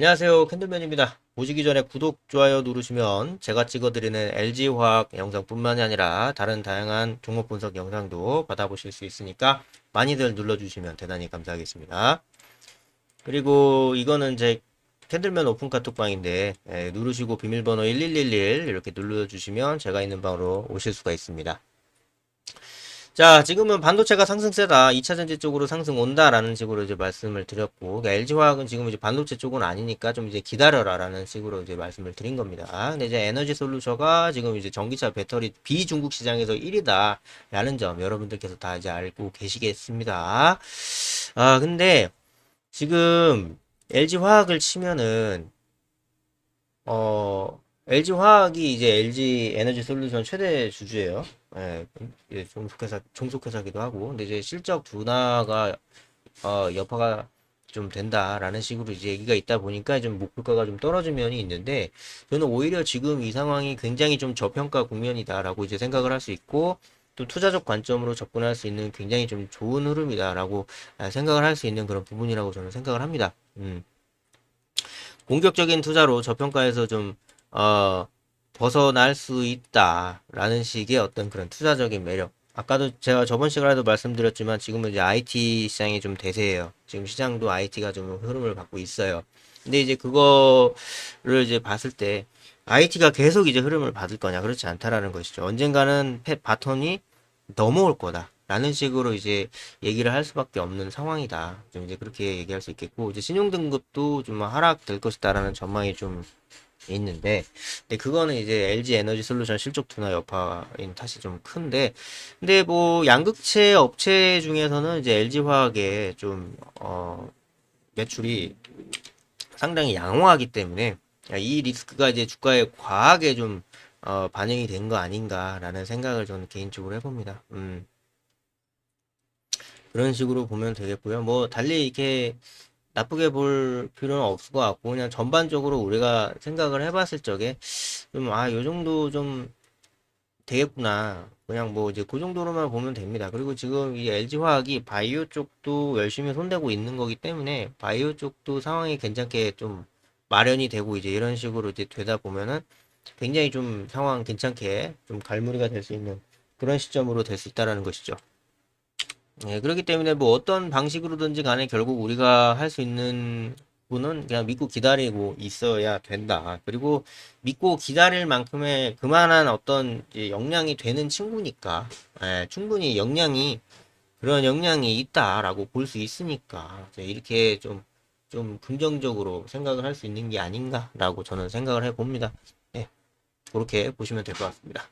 안녕하세요. 캔들맨입니다. 보시기 전에 구독, 좋아요 누르시면 제가 찍어드리는 LG화학 영상뿐만이 아니라 다른 다양한 종목 분석 영상도 받아보실 수 있으니까 많이들 눌러주시면 대단히 감사하겠습니다. 그리고 이거는 제 캔들맨 오픈 카톡방인데 예, 누르시고 비밀번호 1111 이렇게 눌러주시면 제가 있는 방으로 오실 수가 있습니다 자, 지금은 반도체가 상승세다. 2차 전지 쪽으로 상승 온다라는 식으로 이제 말씀을 드렸고, 그러니까 LG화학은 지금 이제 반도체 쪽은 아니니까 좀 이제 기다려라라는 식으로 이제 말씀을 드린 겁니다. 근데 이제 에너지 솔루션가 지금 이제 전기차 배터리 비중국 시장에서 1위다라는 점 여러분들께서 다 이제 알고 계시겠습니다. 아, 근데 지금 LG화학을 치면은 어 LG화학이 이제 LG 에너지 솔루션 최대 주주예요. 예, 이제 종속회사, 종속회사기도 하고, 근데 이제 실적 둔화가, 어, 여파가 좀 된다라는 식으로 이제 얘기가 있다 보니까 좀 목표가가 좀 떨어진 면이 있는데, 저는 오히려 지금 이 상황이 굉장히 좀 저평가 국면이다라고 이제 생각을 할 수 있고, 또 투자적 관점으로 접근할 수 있는 굉장히 좀 좋은 흐름이다라고 아, 생각을 할 수 있는 그런 부분이라고 저는 생각을 합니다. 음. 공격적인 투자로 저평가에서 좀, 어, 벗어날 수 있다라는 식의 어떤 그런 투자적인 매력. 아까도 제가 저번 시간에도 말씀드렸지만 지금은 이제 IT 시장이 좀 대세예요. 지금 시장도 IT가 좀 흐름을 받고 있어요. 근데 이제 그거를 이제 봤을 때 IT가 계속 이제 흐름을 받을 거냐 그렇지 않다라는 것이죠. 언젠가는 펫 바톤이 넘어올 거다. 라는 식으로 이제 얘기를 할 수밖에 없는 상황이다. 좀 이제 그렇게 얘기할 수 있겠고, 이제 신용등급도 좀 하락될 것이다라는 전망이 좀 있는데, 근데 그거는 이제 LG 에너지 솔루션 실적 둔화 여파인 탓이 좀 큰데, 근데 뭐 양극재 업체 중에서는 이제 LG 화학의 좀, 어, 매출이 상당히 양호하기 때문에 이 리스크가 이제 주가에 과하게 좀, 어, 반영이 된 거 아닌가라는 생각을 저는 개인적으로 해봅니다. 음. 그런 식으로 보면 되겠고요. 뭐 달리 이렇게 나쁘게 볼 필요는 없을 것 같고 그냥 전반적으로 우리가 생각을 해봤을 적에 좀 아 요 정도 좀 되겠구나. 그냥 뭐 이제 그 정도로만 보면 됩니다. 그리고 지금 이 LG화학이 바이오 쪽도 열심히 손대고 있는 거기 때문에 바이오 쪽도 상황이 괜찮게 좀 마련이 되고 이제 이런 식으로 이제 되다 보면은 굉장히 좀 상황 괜찮게 좀 갈무리가 될 수 있는 그런 시점으로 될 수 있다라는 것이죠. 예, 그렇기 때문에 뭐 어떤 방식으로든지 간에 결국 우리가 할 수 있는 부분은 그냥 믿고 기다리고 있어야 된다. 그리고 믿고 기다릴 만큼의 그만한 어떤 이제 역량이 되는 친구니까, 예, 충분히 역량이, 그런 역량이 있다라고 볼 수 있으니까, 이렇게 좀, 좀 긍정적으로 생각을 할 수 있는 게 아닌가라고 저는 생각을 해 봅니다. 예, 그렇게 보시면 될 것 같습니다.